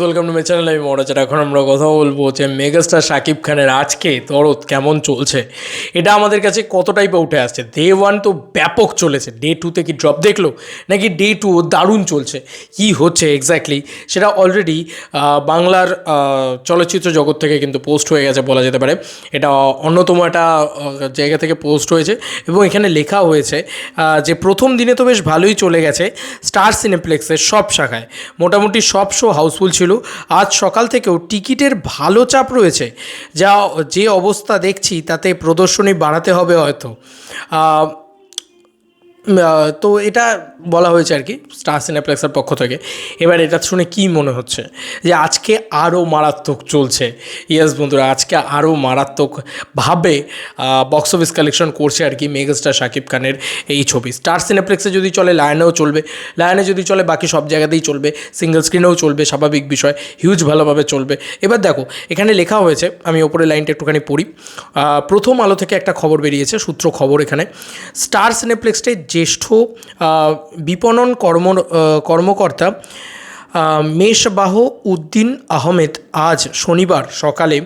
Welcome to my channel আমি মরাচার এখন আমরা কথা বলব যে মেগাস্টার শাকিব খানের আজকে দরদ কেমন চলছে? এটা আমাদের কাছে কতটাই বা উঠে আসছে? ডে ওয়ান তো ব্যাপক চলেছে। ডে টুতে কি ড্রপ দেখল? নাকি ডে টু দারুণ চলছে? কি হচ্ছে এক্স্যাক্টলি সেটা অলরেডি বাংলার চলচ্চিত্র জগৎ থেকে কিন্তু পোস্ট হয়ে গেছে বলা যেতে পারে। এটা অন্যতম একটা জায়গা থেকে পোস্ট হয়েছে। এবং এখানে লেখা হয়েছে যে প্রথম দিনে তো বেশ ভালোই চলে গেছে। স্টার সিনেপ্লেক্সের সব শাখায়। মোটামুটি সব শো হাউসফুল ছিল। আজ সকাল থেকেও টিকিটের ভালো চাপ রয়েছে। যা, যে অবস্থা দেখছি, তাতে প্রদর্শনী বাড়াতে হবে হয়তো। তো এটা বলা হয়েছে আর কি স্টার সিনেপ্লেক্সের পক্ষ থেকে। এবার এটা শুনে কি মনে হচ্ছে? যে আজকে আরও মারাত্মক চলছে। ইয়েস বন্ধুরা, আজকে আরও মারাত্মকভাবে বক্স অফিস কালেকশন করছে আর কি মেগাস্টার শাকিব খানের এই ছবি। স্টার সিনেপ্লেক্সে যদি চলে লায়নেও চলবে। লায়নে যদি চলে, বাকি সব জায়গাতেই চলবে। সিঙ্গেল স্ক্রিনেও চলবে, স্বাভাবিক বিষয় হিউজ ভালোভাবে চলবে। এবার দেখো, এখানে লেখা হয়েছে, আমি ওপরে লাইনটা একটুখানি পড়ি। প্রথম আলো থেকে একটা খবর বেরিয়েছে, সূত্র খবর এখানে। স্টার সিনেপ্লেক্সে জ্যেষ্ঠ বিপণন কর্ম কর্মকর্তা মেষবাহ উদ্দিন আহমেদ আজ শনিবার সকালে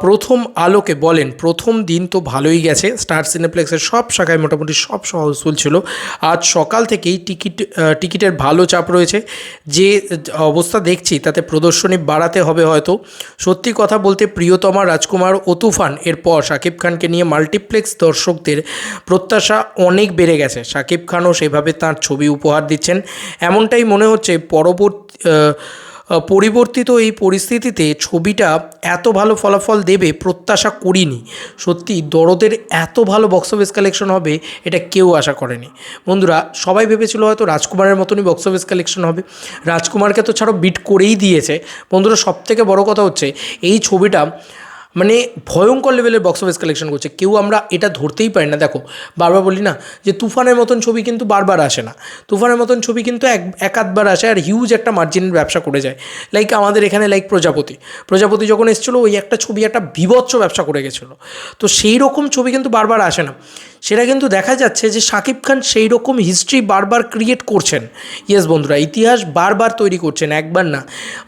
প্রথম আলোকে বলেন, প্রথম দিন তো ভালোই গেছে। স্টার সিনেপ্লেক্সের সব শাখায় মোটামুটি সব হাউসফুল ছিল। আজ সকাল থেকেই টিকিট টিকিটের ভালো চাপ রয়েছে। যে, অবস্থা দেখছি, তাতে প্রদর্শনী বাড়াতে হবে হয়তো। সত্যি কথা বলতে, প্রিয়তমা রাজকুমার ও তুফান, এরপর শাকিব খানকে নিয়ে মাল্টিপ্লেক্স দর্শকদের প্রত্যাশা অনেক বেড়ে গেছে। শাকিব খানও সেভাবে তার ছবি উপহার দিচ্ছেন। এমনটাই মনে হচ্ছে, পরবর্তী পরিবর্তিত এই পরিস্থিতিতে ছবিটা এত ভালো ফলাফল দেবে প্রত্যাশা করিনি। সত্যি দরদের এত ভালো বক্স অফিস কালেকশন হবে এটা কেউ আশা করেনি। বন্ধুরা, সবাই ভেবেছিল হয়তো রাজকুমারের মতনই বক্স অফিস কালেকশন হবে। রাজকুমারকে তো ছাড়ো বিট করেই দিয়েছে। বন্ধুরা, সবথেকে বড় কথা হচ্ছে, এই ছবিটা মানে ভয়ঙ্কর লেভেলের বক্স অফিস কালেকশন করছে। কেউ আমরা এটা ধরতেই পারি না। দেখো, বারবার বলি না যে তুফানের মতন ছবি কিন্তু বারবার আসে না। তুফানের মতন ছবি কিন্তু এক এক আধবার আসে আর হিউজ একটা মার্জিনের ব্যবসা করে যায়। লাইক আমাদের এখানে লাইক প্রজাপতি। প্রজাপতি যখন এসেছিল, ওই একটা ছবি একটা বিভৎস ব্যবসা করে গেছিল। তো সেই রকম ছবি কিন্তু বারবার আসে না। সেটা কিন্তু দেখা যাচ্ছে যে শাকিব খান সেই রকম হিস্ট্রি বারবার ক্রিয়েট করছেন। ইয়েস বন্ধুরা, ইতিহাস বারবার তৈরি করছেন, একবার না,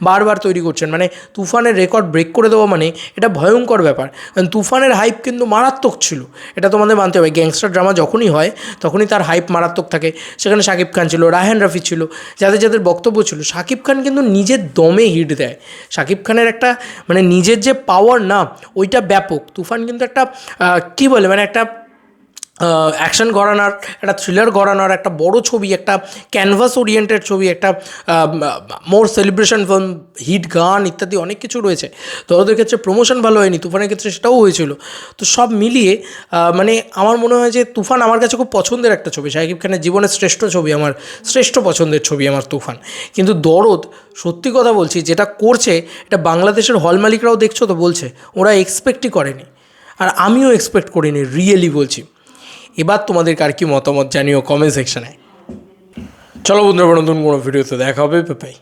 বারবার তৈরি করছেন। মানে তুফানের রেকর্ড ব্রেক করে দেওয়া মানে এটা ভয়ঙ্কর ব্যাপার। কারণ তুফানের হাইপ কিন্তু মারাত্মক ছিল। এটা তোমাদের মানতে হবে গ্যাংস্টার ড্রামা যখনই হয়, তখনই তার হাইপ মারাত্মক থাকে। সেখানে শাকিব খান ছিল, রায়হান রাফি ছিল, যাদের যাদের বক্তব্য ছিল। শাকিব খান কিন্তু নিজের দমে হিট দেয়। শাকিব খানের একটা মানে নিজের যে পাওয়ার না, ওইটা ব্যাপক। তুফান কিন্তু একটা কী বলে মানে একটা অ্যাকশন গড়ানোর, একটা থ্রিলার গড়ানোর, একটা বড় ছবি, একটা ক্যানভাস ওরিয়েন্টেড ছবি, একটা মোর সেলিব্রেশন ফিল্ম হিট গান ইত্যাদি অনেক কিছু রয়েছে। তো ওদের ক্ষেত্রে প্রমোশন ভালো হয়নি, তুফানের ক্ষেত্রে সেটাও হয়েছিল। তো সব মিলিয়ে মানে আমার মনে হয় যে তুফান আমার কাছে খুব পছন্দের একটা ছবি। শাকিব খানের জীবনের শ্রেষ্ঠ ছবি আমার, শ্রেষ্ঠ পছন্দের ছবি আমার তুফান। কিন্তু দরদ, সত্যি কথা বলছি, যেটা করছে, এটা বাংলাদেশের হল মালিকরাও দেখছ তো বলছে, ওরা এক্সপেক্টই করেনি। আর আমিও এক্সপেক্ট করিনি রিয়েলি বলছি। এবার তোমাদের কার কি মতামত জানিও কমেন্ট সেকশানে চলো বন্ধুরা, নতুন কোনো ভিডিওতে দেখা হবে বাই